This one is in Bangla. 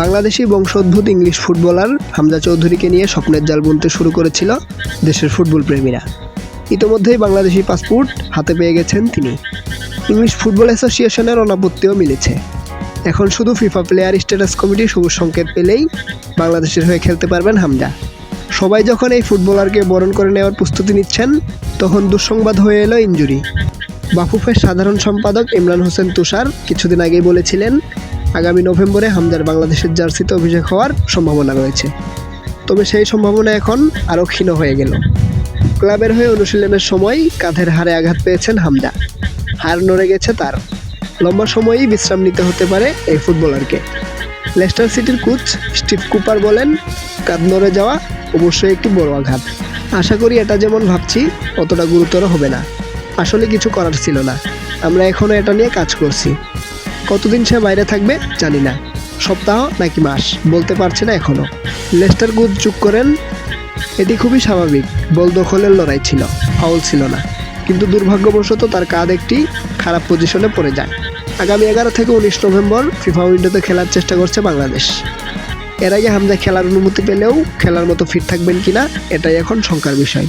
বাংলাদেশি বংশোদ্ভূত ইংলিশ ফুটবলার হামজা চৌধুরীকে নিয়ে স্বপ্নের জাল বুনতে শুরু করেছিল দেশের ফুটবল প্রেমীরা। ইতোমধ্যেই বাংলাদেশি পাসপোর্ট হাতে পেয়ে গেছেন তিনি। ইংলিশ ফুটবল অ্যাসোসিয়েশনের অনাপত্তিও মিলেছে। এখন শুধু ফিফা প্লেয়ার স্ট্যাটাস কমিটি সবুজ সংকেত পেলেই বাংলাদেশের হয়ে খেলতে পারবেন হামজা। সবাই যখন এই ফুটবলারকে বরণ করে নেওয়ার প্রস্তুতি নিচ্ছেন, তখন দুঃসংবাদ হয়ে এলো ইঞ্জুরি। বাফুফের সাধারণ সম্পাদক ইমরান হোসেন তুষার কিছুদিন আগেই বলেছিলেন আগামী নভেম্বরে হামজার বাংলাদেশের জার্সিতে অভিষেক হওয়ার সম্ভাবনা রয়েছে। তবে সেই সম্ভাবনা এখন আরও ক্ষীণ হয়ে গেল। ক্লাবের হয়ে অনুশীলনের সময় কাঁধের হারে আঘাত পেয়েছেন হামজা। হার নড়ে গেছে তার। লম্বা সময়ই বিশ্রাম নিতে হতে পারে এই ফুটবলারকে। লেস্টার সিটির কোচ স্টিভ কুপার বলেন, কাঁধ নড়ে যাওয়া অবশ্যই একটি বড় আঘাত। আশা করি এটা যেমন ভাবছি, অতটা গুরুতর হবে না। আসলে কিছু করার ছিল না। আমরা এখনও এটা নিয়ে কাজ করছি। কতদিন সে বাইরে থাকবে জানি না। সপ্তাহ নাকি মাস, বলতে পারছে না এখনও লেস্টার গুড চুপ করেন, এটি খুবই স্বাভাবিক। বল দখলের লড়াই ছিল, ফাউল ছিল না। কিন্তু দুর্ভাগ্যবশত তার কাঁধ একটি খারাপ পজিশনে পড়ে যায়। আগামী এগারো থেকে উনিশ নভেম্বর ফিফা উইন্ডোতে খেলার চেষ্টা করছে বাংলাদেশ। এর আগে হামজা খেলার অনুমতি পেলেও খেলার মতো ফিট থাকবেন কিনা, এটাই এখন শঙ্কার বিষয়।